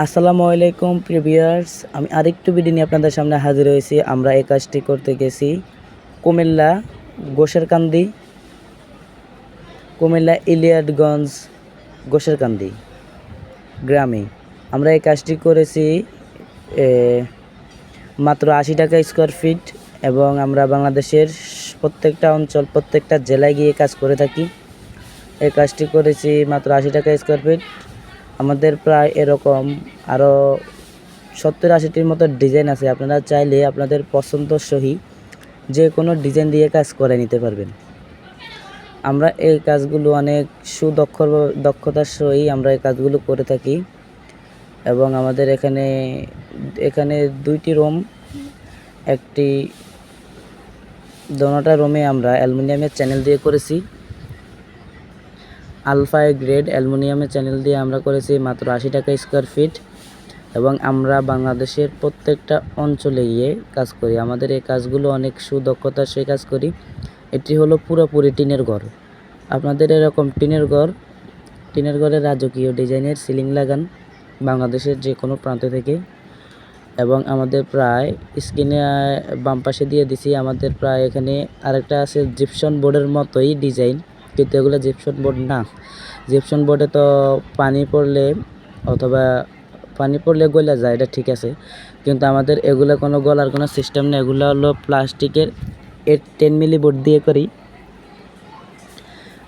আসসালামু আলাইকুম প্রিভিয়ার্স আমি আরেকটু ভিডিও নিয়ে আপনাদের সামনে হাজির হয়েছি। আমরা এই কাজটি করতে গেছি কুমিল্লা গোসেরকান্দি, কুমিল্লা ইলিয়াটগঞ্জ গোসেরকান্দি গ্রামে। আমরা এই কাজটি করেছি মাত্র আশি টাকা স্কোয়ার ফিট এবং আমরা বাংলাদেশের প্রত্যেকটা অঞ্চল, প্রত্যেকটা জেলায় গিয়ে কাজ করে থাকি। এই কাজটি করেছি মাত্র আশি টাকা স্কোয়ার ফিট আমাদের প্রায় এরকম আরও সত্তর আশিটির মতো ডিজাইন আছে। আপনারা চাইলে আপনাদের পছন্দ সহি যে কোনো ডিজাইন দিয়ে কাজ করে নিতে পারবেন। আমরা এই কাজগুলো অনেক সুদক্ষ দক্ষতার সহি আমরা এই কাজগুলো করে থাকি। এবং আমাদের এখানে এখানে দুইটি রুম, একটি দোনোটা রুমে আমরা অ্যালুমিনিয়ামের চ্যানেল দিয়ে করেছি। আলফা গ্রেড অ্যালুমিনিয়ামের চ্যানেল দিয়ে আমরা করেছি মাত্র আশি টাকা স্কোয়ার ফিট এবং আমরা বাংলাদেশের প্রত্যেকটা অঞ্চলে গিয়ে কাজ করি। আমাদের এই কাজগুলো অনেক সুদক্ষতার সে কাজ করি। এটি হলো পুরোপুরি টিনের ঘর। আপনাদের এরকম টিনের ঘর, টিনের ঘরে রাজকীয় ডিজাইনের সিলিং লাগান বাংলাদেশের যে কোনো প্রান্ত থেকে এবং আমাদের প্রায় স্ক্রিনে বাম পাশে দিয়ে দিছি, আমাদের প্রায় এখানে আরেকটা আছে জিপসন বোর্ডের মতোই ডিজাইন। কিন্তু এগুলো জিপসন বোর্ড না। জিপসন বোর্ডে তো পানি পড়লে অথবা পানি পড়লে গলে যায়, এটা ঠিক আছে। কিন্তু আমাদের এগুলো কোনো গলার কোনো সিস্টেম নেই, এগুলো হলো প্লাস্টিকের এইট টেন মিলি বোর্ড দিয়ে করি।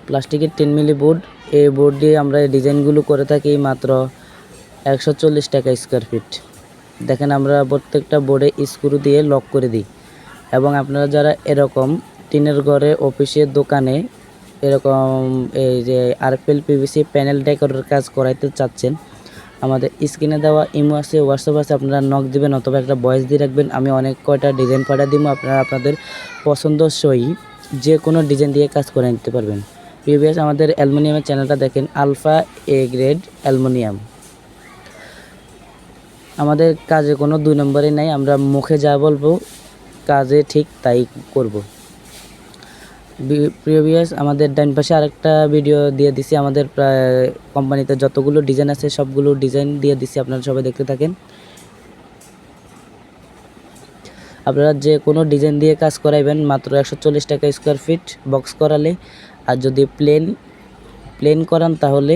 প্লাস্টিকের টেন মিলি বোর্ড এই বোর্ড দিয়ে আমরা এই ডিজাইনগুলো করে থাকি মাত্র একশো চল্লিশ টাকা স্কোয়ার ফিট দেখেন আমরা প্রত্যেকটা বোর্ডে স্ক্রু দিয়ে লক করে দিই। এবং আপনারা যারা এরকম টিনের ঘরে অফিসের দোকানে এরকম এই যে আরপিএল পিভিসি প্যানেল ডেকোরের কাজ করাইতে চাচ্ছেন। আমাদের স্ক্রিনে দেওয়া ইমো আছে হোয়াটসঅ্যাপ আছে, আপনারা নক দিবেন অথবা একটা ভয়েস দিয়ে রাখবেন। আমি অনেক কয়টা ডিজাইন পাঠা দিব আপনারা আপনাদের পছন্দ সই যে কোনো ডিজাইন দিয়ে কাজ করে নিতে পারবেন। প্রিভিয়াস আমাদের অ্যালুমিনিয়ামের চ্যানেলটা দেখেন, আলফা এ গ্রেড অ্যালুমিনিয়াম। আমাদের কাজে কোনো দুই নম্বরে নাই, আমরা মুখে যা বলব, কাজে ঠিক তাই করব। প্রিভিয়াস আমাদের ডাইন পাশে আরেকটা ভিডিও দিয়ে দিছি। আমাদের প্রায় কোম্পানিতে যতগুলো ডিজাইন আছে, সবগুলো ডিজাইন দিয়ে দিছি। আপনারা সবাই দেখতে থাকেন। আপনারা যে কোনো ডিজাইন দিয়ে কাজ করাইবেন, মাত্র একশো চল্লিশ টাকা স্কোয়ার ফিট বক্স করালে। আর যদি প্লেন প্লেন করান তাহলে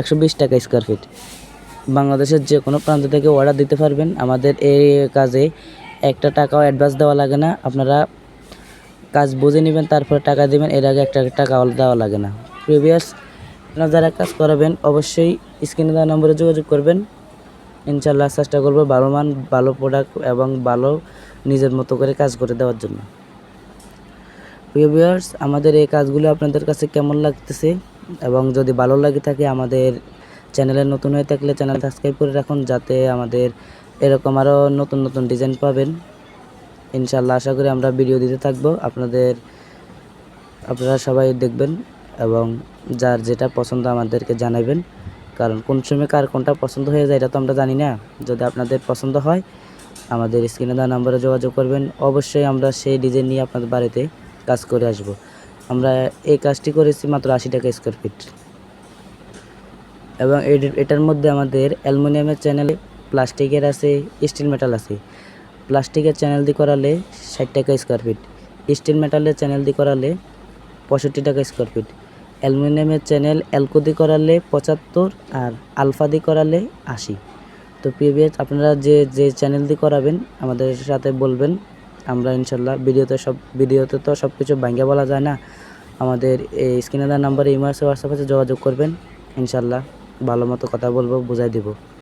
একশো বিশ টাকা স্কোয়ার ফিট বাংলাদেশের যে কোনো প্রান্ত থেকে অর্ডার দিতে পারবেন। আমাদের এই কাজে একটা টাকাও অ্যাডভান্স দেওয়া লাগে না। আপনারা কাজ বুঝে নেবেন, তারপরে টাকা দেবেন। এর আগে একটা টাকা দেওয়া লাগে না। প্রিভিয়াস আপনারা যারা কাজ করাবেন, অবশ্যই স্ক্রিনে দেওয়া নম্বরে যোগাযোগ করবেন। ইনশাল্লাহ চেষ্টা করব ভালো মান, ভালো প্রোডাক্ট এবং ভালো নিজের মতো করে কাজ করে দেওয়ার জন্য। প্রিভিয়ার্স আমাদের এই কাজগুলো আপনাদের কাছে কেমন লাগতেছে? এবং যদি ভালো লাগে থাকে, আমাদের চ্যানেলে নতুন হয়ে থাকলে চ্যানেল সাবস্ক্রাইব করে রাখুন, যাতে আমাদের এরকম আরও নতুন নতুন ডিজাইন পাবেন। ইনশাল্লাহ আশা করি আমরা ভিডিও দিতে থাকব। আপনাদের, আপনারা সবাই দেখবেন এবং যার যেটা পছন্দ আমাদেরকে জানাবেন। কারণ কোন সময় কার কোনটা পছন্দ হয়ে যায় এটা তো আমরা জানি না। যদি আপনাদের পছন্দ হয়, আমাদের স্ক্রিনে দেওয়া নাম্বারে যোগাযোগ করবেন। অবশ্যই আমরা সেই ডিজাইন নিয়ে আপনাদের বাড়িতে কাজ করে আসব। আমরা এই কাজটি করেছি মাত্র আশি টাকা স্কোয়ার ফিট এবং এটার মধ্যে আমাদের অ্যালুমিনিয়ামের চ্যানেলে প্লাস্টিকের আছে স্টিল মেটাল আছে। প্লাস্টিকের চ্যানেল দিয়ে করালে ষাট টাকা স্কোয়ার ফিট স্টিল মেটালের চ্যানেল দিয়ে করালে পঁয়ষট্টি টাকা স্কোয়ার ফিট অ্যালুমিনিয়ামের চ্যানেল অ্যালকো দিয়ে করালে পঁচাত্তর আর আলফা দিয়ে করালে আশি। তো প্রিভিয়াস আপনারা যে যে চ্যানেল দিয়ে করাবেন, আমাদের সাথে বলবেন, আমরা ইনশাল্লাহ ভিডিওতে সব, ভিডিওতে তো সব কিছু ভাঙ্গা বলা যায় না। আমাদের এই স্ক্রিনে দেওয়া নাম্বারে ইমেল হোয়াটসঅ্যাপ যোগাযোগ করবেন, ইনশাল্লাহ ভালো মতো কথা বলব, বুঝাই দেবো।